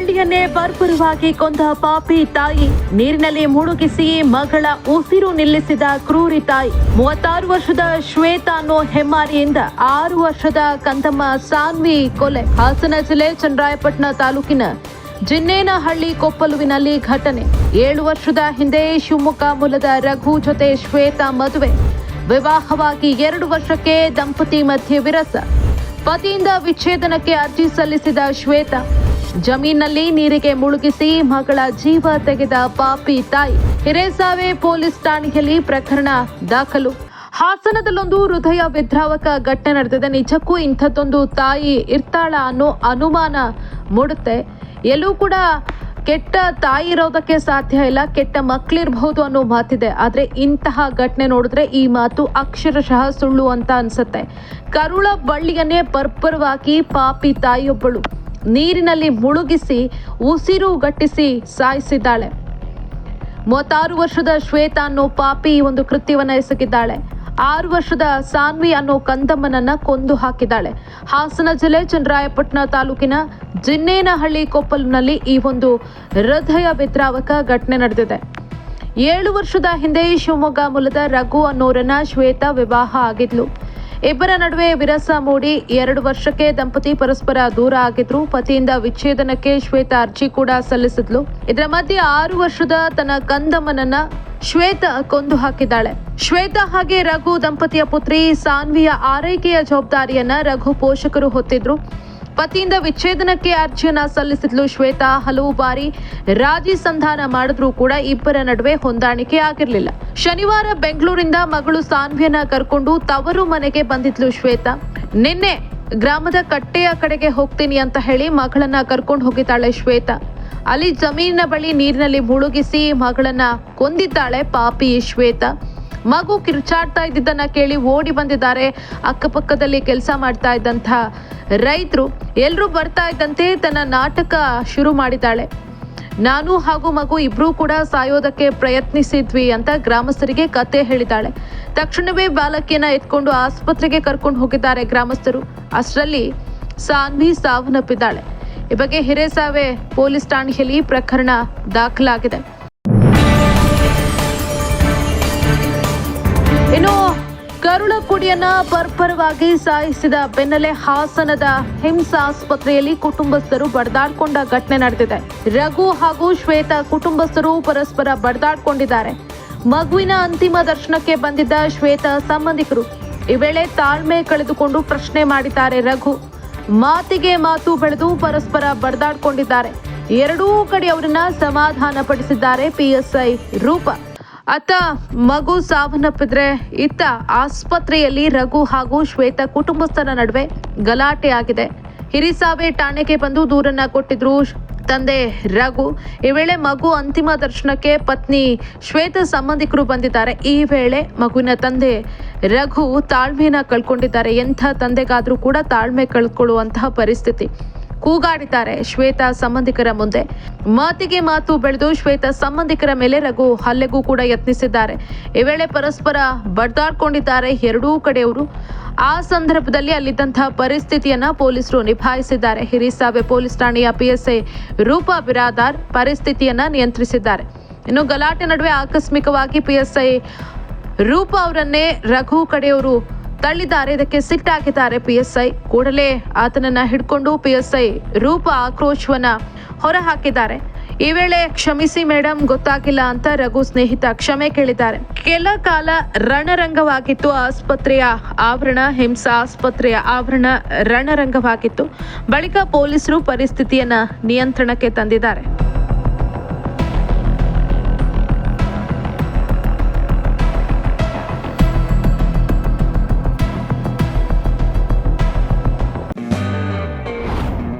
ಬಳ್ಳಿಯನ್ನೇ ಬರ್ಬರವಾಗಿ ಕೊಂದ ಪಾಪಿ ತಾಯಿ. ನೀರಿನಲ್ಲಿ ಮುಳುಗಿಸಿ ಮಗಳ ಉಸಿರು ನಿಲ್ಲಿಸಿದ ಕ್ರೂರಿ ತಾಯಿ. ಮೂವತ್ತಾರು ವರ್ಷದ ಶ್ವೇತಾ ಅನ್ನೋ ಹೆಮ್ಮಾರಿಯಿಂದ ಆರು ವರ್ಷದ ಕಂದಮ್ಮ ಸಾನ್ವಿ ಕೊಲೆ. ಹಾಸನ ಜಿಲ್ಲೆ ಚನ್ನರಾಯಪಟ್ಟಣ ತಾಲೂಕಿನ ಜಿನ್ನೇನಹಳ್ಳಿ ಕೊಪ್ಪಲುವಿನಲ್ಲಿ ಘಟನೆ. ಏಳು ವರ್ಷದ ಹಿಂದೆ ಶಿವಮೊಗ್ಗ ಮೂಲದ ರಘು ಜೊತೆ ಶ್ವೇತಾ ಮದುವೆ. ವಿವಾಹವಾಗಿ ಎರಡು ವರ್ಷಕ್ಕೆ ದಂಪತಿ ಮಧ್ಯೆ ವಿರಸ. ಪತಿಯಿಂದ ವಿಚ್ಛೇದನಕ್ಕೆ ಅರ್ಜಿ ಸಲ್ಲಿಸಿದ ಶ್ವೇತಾ ಜಮೀನಲ್ಲಿ ನೀರಿಗೆ ಮುಳುಗಿಸಿ ಮಗಳ ಜೀವ ತೆಗೆದ ಪಾಪಿ ತಾಯಿ. ಹಿರೇಸಾವೆ ಪೊಲೀಸ್ ಠಾಣೆಯಲ್ಲಿ ಪ್ರಕರಣ ದಾಖಲು. ಹಾಸನದಲ್ಲೊಂದು ಹೃದಯ ವಿದ್ರಾವಕ ಘಟನೆ ನಡೆದಿದೆ. ನಿಜಕ್ಕೂ ಇಂಥದ್ದೊಂದು ತಾಯಿ ಇರ್ತಾಳ ಅನ್ನೋ ಅನುಮಾನ ಮೂಡುತ್ತೆ. ಎಲ್ಲೂ ಕೂಡ ಕೆಟ್ಟ ತಾಯಿ ಇರೋದಕ್ಕೆ ಸಾಧ್ಯ ಇಲ್ಲ. ಕೆಟ್ಟ ಮಕ್ಕಳಿರಬಹುದು ಅನ್ನೋ ಮಾತಿದೆ. ಆದರೆ ಇಂತಹ ಘಟನೆ ನೋಡಿದ್ರೆ ಈ ಮಾತು ಅಕ್ಷರಶಃ ಸುಳ್ಳು ಅಂತ ಅನ್ಸುತ್ತೆ. ಕರುಳ ಬಳ್ಳಿಯನ್ನೇ ಪರ್ಪರವಾಗಿ ಪಾಪಿ ತಾಯಿಯೊಬ್ಬಳು. ನೀರಿನಲ್ಲಿ ಮುಳುಗಿಸಿ, ಉಸಿರು ಗಟ್ಟಿಸಿ ಸಾಯಿಸಿದ್ದಾಳೆ. ಮೂವತ್ತಾರು ವರ್ಷದ ಶ್ವೇತಾ ಅನ್ನೋ ಪಾಪಿ ಒಂದು ಕೃತ್ಯವನ್ನ ಎಸಗಿದ್ದಾಳೆ. ಆರು ವರ್ಷದ ಸಾನ್ವಿ ಅನ್ನೋ ಕಂದಮ್ಮನನ್ನ ಕೊಂದು ಹಾಕಿದ್ದಾಳೆ. ಹಾಸನ ಜಿಲ್ಲೆ ಚನ್ನರಾಯಪಟ್ಟಣ ತಾಲೂಕಿನ ಜಿನ್ನೇನಹಳ್ಳಿ ಕೊಪ್ಪಲಿನಲ್ಲಿ ಈ ಒಂದು ಹೃದಯ ವಿದ್ರಾವಕ ಘಟನೆ ನಡೆದಿದೆ. ಏಳು ವರ್ಷದ ಹಿಂದೆ ಶಿವಮೊಗ್ಗ ಮೂಲದ ರಘು ಅನ್ನೋರನ್ನ ಶ್ವೇತಾ ವಿವಾಹ ಆಗಿದ್ಲು. ಇಬ್ಬರ ನಡುವೆ ವಿರಸ ಮೂಡಿ ಎರಡು ವರ್ಷಕ್ಕೆ ದಂಪತಿ ಪರಸ್ಪರ ದೂರ ಆಗಿದ್ರು. ಪತಿಯಿಂದ ವಿಚ್ಛೇದನಕ್ಕೆ ಶ್ವೇತಾ ಅರ್ಜಿ ಕೂಡ ಸಲ್ಲಿಸಿದ್ಲು. ಇದರ ಮಧ್ಯೆ ಆರು ವರ್ಷದ ತನ್ನ ಕಂದಮ್ಮನನ್ನ ಶ್ವೇತಾ ಕೊಂದು ಹಾಕಿದ್ದಾಳೆ. ಶ್ವೇತಾ ಹಾಗೆ ರಘು ದಂಪತಿಯ ಪುತ್ರಿ ಸಾನ್ವಿಯ ಆರೈಕೆಯ ಜವಾಬ್ದಾರಿಯನ್ನ ರಘು ಪೋಷಕರು ಹೊತ್ತಿದ್ರು. ಪತಿಯಿಂದ ವಿಚ್ಛೇದನಕ್ಕೆ ಅರ್ಜಿಯನ್ನ ಸಲ್ಲಿಸಿದ್ಲು ಶ್ವೇತಾ. ಹಲವು ಬಾರಿ ರಾಜಿ ಸಂಧಾನ ಮಾಡಿದ್ರೂ ಕೂಡ ಇಬ್ಬರ ನಡುವೆ ಹೊಂದಾಣಿಕೆ ಆಗಿರಲಿಲ್ಲ. ಶನಿವಾರ ಬೆಂಗಳೂರಿಂದ ಮಗಳು ಸಾನ್ವಿಯನ್ನ ಕರ್ಕೊಂಡು ತವರು ಮನೆಗೆ ಬಂದಿದ್ಲು ಶ್ವೇತಾ. ನಿನ್ನೆ ಗ್ರಾಮದ ಕಟ್ಟೆಯ ಕಡೆಗೆ ಹೋಗ್ತೀನಿ ಅಂತ ಹೇಳಿ ಮಗಳನ್ನ ಕರ್ಕೊಂಡು ಹೋಗಿದ್ದಾಳೆ ಶ್ವೇತಾ. ಅಲ್ಲಿ ಜಮೀನಿನ ಬಳಿ ನೀರಿನಲ್ಲಿ ಮುಳುಗಿಸಿ ಮಗಳನ್ನ ಕೊಂದಿದ್ದಾಳೆ ಪಾಪಿ ಶ್ವೇತಾ. ಮಗು ಕಿರ್ಚಾಡ್ತಾ ಇದ್ದಿದ್ದನ್ನ ಕೇಳಿ ಓಡಿ ಬಂದಿದ್ದಾರೆ. ಅಕ್ಕಪಕ್ಕದಲ್ಲಿ ಕೆಲಸ ಮಾಡ್ತಾ ಇದ್ದಂಥ ರೈತರು ಎಲ್ಲರೂ ಬರ್ತಾ ಇದ್ದಂತೆ ತನ್ನ ನಾಟಕ ಶುರು ಮಾಡಿದ್ದಾಳೆ. ನಾನು ಹಾಗೂ ಮಗು ಇಬ್ಬರೂ ಕೂಡ ಸಾಯೋದಕ್ಕೆ ಪ್ರಯತ್ನಿಸಿದ್ವಿ ಅಂತ ಗ್ರಾಮಸ್ಥರಿಗೆ ಕತೆ ಹೇಳಿದ್ದಾಳೆ. ತಕ್ಷಣವೇ ಬಾಲಕಿಯನ್ನ ಎತ್ಕೊಂಡು ಆಸ್ಪತ್ರೆಗೆ ಕರ್ಕೊಂಡು ಹೋಗಿದ್ದಾರೆ ಗ್ರಾಮಸ್ಥರು. ಅಷ್ಟರಲ್ಲಿ ಸಾನ್ವಿ ಸಾವನ್ನಪ್ಪಿದ್ದಾಳೆ. ಈ ಬಗ್ಗೆ ಹಿರೇಸಾವೆ ಪೊಲೀಸ್ ಠಾಣೆಯಲ್ಲಿ ಪ್ರಕರಣ ದಾಖಲಾಗಿದೆ. ಇನ್ನು ಕರುಳ ಕುಡಿಯನ್ನ ಬರ್ಬರವಾಗಿ ಸಾಯಿಸಿದ ಬೆನ್ನಲ್ಲೇ ಹಾಸನದ ಹಿಮ್ಸ್ ಆಸ್ಪತ್ರೆಯಲ್ಲಿ ಕುಟುಂಬಸ್ಥರು ಬಡದಾಡ್ಕೊಂಡ ಘಟನೆ ನಡೆದಿದೆ. ರಘು ಹಾಗೂ ಶ್ವೇತಾ ಕುಟುಂಬಸ್ಥರು ಪರಸ್ಪರ ಬಡದಾಡ್ಕೊಂಡಿದ್ದಾರೆ. ಮಗುವಿನ ಅಂತಿಮ ದರ್ಶನಕ್ಕೆ ಬಂದಿದ್ದ ಶ್ವೇತಾ ಸಂಬಂಧಿಕರು ಈ ವೇಳೆ ತಾಳ್ಮೆ ಕಳೆದುಕೊಂಡು ಪ್ರಶ್ನೆ ಮಾಡಿದ್ದಾರೆ ರಘು. ಮಾತಿಗೆ ಮಾತು ಬೆಳೆದು ಪರಸ್ಪರ ಬಡದಾಡ್ಕೊಂಡಿದ್ದಾರೆ. ಎರಡೂ ಕಡೆ ಅವರನ್ನ ಸಮಾಧಾನ ಪಡಿಸಿದ್ದಾರೆ ಪಿಎಸ್ಐ ರೂಪ. ಅತ್ತ ಮಗು ಸಾವನ್ನಪ್ಪಿದ್ರೆ ಇತ್ತ ಆಸ್ಪತ್ರೆಯಲ್ಲಿ ರಘು ಹಾಗೂ ಶ್ವೇತಾ ಕುಟುಂಬಸ್ಥರ ನಡುವೆ ಗಲಾಟೆ ಆಗಿದೆ. ಹಿರಿಸಾವೆ ಠಾಣೆಗೆ ಬಂದು ದೂರನ್ನ ಕೊಟ್ಟಿದ್ರು ತಂದೆ ರಘು. ಈ ವೇಳೆ ಮಗು ಅಂತಿಮ ದರ್ಶನಕ್ಕೆ ಪತ್ನಿ ಶ್ವೇತ ಸಂಬಂಧಿಕರು ಬಂದಿದ್ದಾರೆ. ಈ ವೇಳೆ ಮಗುವಿನ ತಂದೆ ರಘು ತಾಳ್ಮೆಯನ್ನ ಕಳ್ಕೊಂಡಿದ್ದಾರೆ. ಎಂಥ ತಂದೆಗಾದರೂ ಕೂಡ ತಾಳ್ಮೆ ಕಳ್ಕೊಳ್ಳುವಂತಹ ಪರಿಸ್ಥಿತಿ. ಕೂಗಾಡಿದ್ದಾರೆ. ಶ್ವೇತಾ ಸಂಬಂಧಿಕರ ಮುಂದೆ. ಮಾತಿಗೆ ಮಾತು ಬೆಳೆದು ಶ್ವೇತಾ ಸಂಬಂಧಿಕರ ಮೇಲೆ ರಘು ಹಲ್ಲೆಗೂ ಕೂಡ ಯತ್ನಿಸಿದ್ದಾರೆ. ಈ ವೇಳೆ ಪರಸ್ಪರ ಬಡ್ದಾಡ್ಕೊಂಡಿದ್ದಾರೆ ಎರಡೂ ಕಡೆಯವರು. ಆ ಸಂದರ್ಭದಲ್ಲಿ ಅಲ್ಲಿದ್ದಂತಹ ಪರಿಸ್ಥಿತಿಯನ್ನ ಪೊಲೀಸರು ನಿಭಾಯಿಸಿದ್ದಾರೆ. ಹಿರಿಸಾವೆ ಪೊಲೀಸ್ ಠಾಣೆಯ ಪಿಎಸ್ಐ ರೂಪಾ ಬಿರಾದಾರ್ ಪರಿಸ್ಥಿತಿಯನ್ನ ನಿಯಂತ್ರಿಸಿದ್ದಾರೆ. ಇನ್ನು ಗಲಾಟೆ ನಡುವೆ ಆಕಸ್ಮಿಕವಾಗಿ ಪಿಎಸ್ಐ ರೂಪ ಅವರನ್ನೇ ರಘು ಕಡೆಯವರು ತಳ್ಳಿದ್ದಾರೆ. ಇದಕ್ಕೆ ಸಿಟ್ಟಾಗಿದ್ದಾರೆ ಪಿಎಸ್ಐ. ಕೂಡಲೇ ಆತನನ್ನ ಹಿಡ್ಕೊಂಡು ಪಿಎಸ್ಐ ರೂಪ ಆಕ್ರೋಶವನ್ನ ಹೊರಹಾಕಿದ್ದಾರೆ. ಈ ವೇಳೆ ಕ್ಷಮಿಸಿ ಮೇಡಮ್ ಗೊತ್ತಾಗಿಲ್ಲ ಅಂತ ರಘು ಸ್ನೇಹಿತ ಕ್ಷಮೆ ಕೇಳಿದ್ದಾರೆ. ಕೆಲ ಕಾಲ ರಣರಂಗವಾಗಿತ್ತು. ಆಸ್ಪತ್ರೆಯ ಆವರಣ ಹಿಂಸಾ ಆಸ್ಪತ್ರೆಯ ಆವರಣ ರಣರಂಗವಾಗಿತ್ತು. ಬಳಿಕ ಪೊಲೀಸರು ಪರಿಸ್ಥಿತಿಯನ್ನ ನಿಯಂತ್ರಣಕ್ಕೆ ತಂದಿದ್ದಾರೆ.